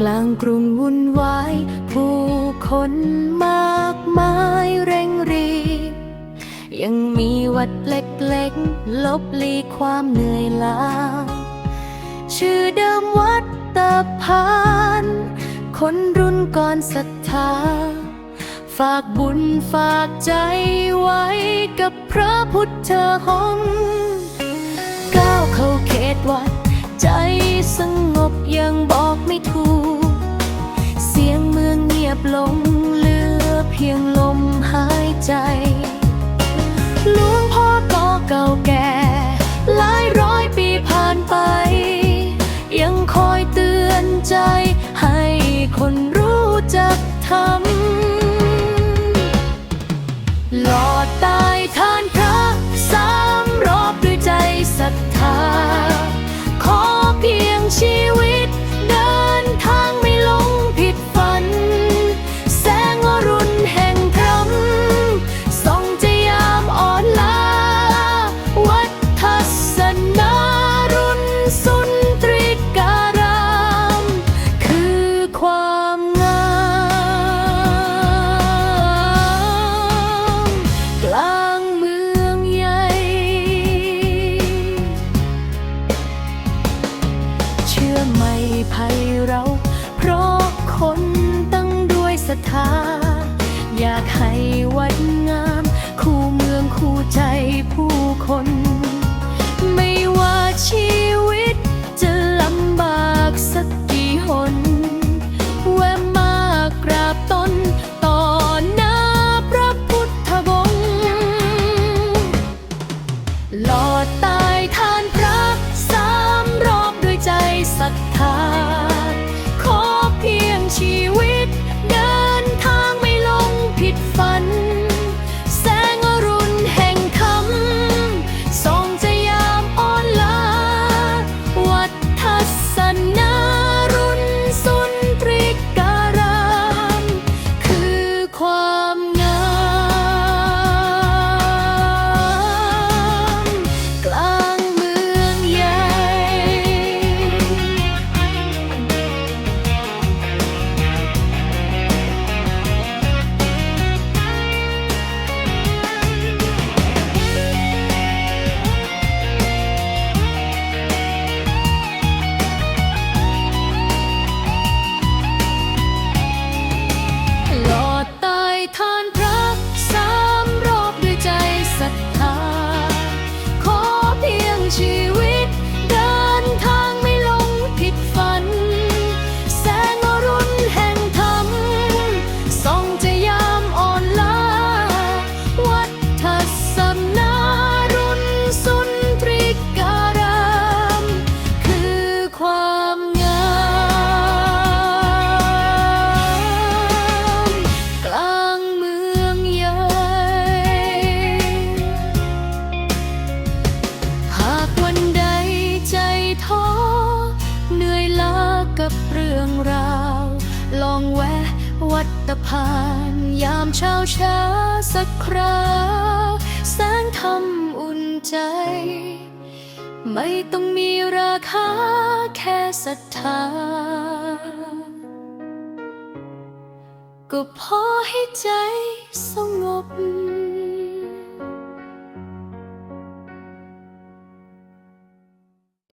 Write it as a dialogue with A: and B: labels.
A: กลางกรุงวุ่นวาย ผู้คนมากมายเร่งรีบ ยังมีวัดเล็กๆ ลบลีความเหนื่อยล้า ชื่อเดิมวัดตะพาน คนรุ่นก่อนศรัทธา ฝากบุญฝากใจไว้กับพระพุทธห้องก้าวเข้าเขตวัด พียงลมหายใจหลวงพ่อก็เก่าแก่ หลายร้อยปีผ่านไป ยังคอยเตือนใจ ให้คนรู้จักทำหลอ ภัยเรา เพราะคนตั้งด้วยศรัทธาอยากให้วัน เรื่องราว ลองแวะวัดตะพานยามเช้าช้าสักคราวแสงธรรมอุ่นใจ ไม่ต้องมีราคาแค่ศรัทธา ก็พอให้ใจสงบ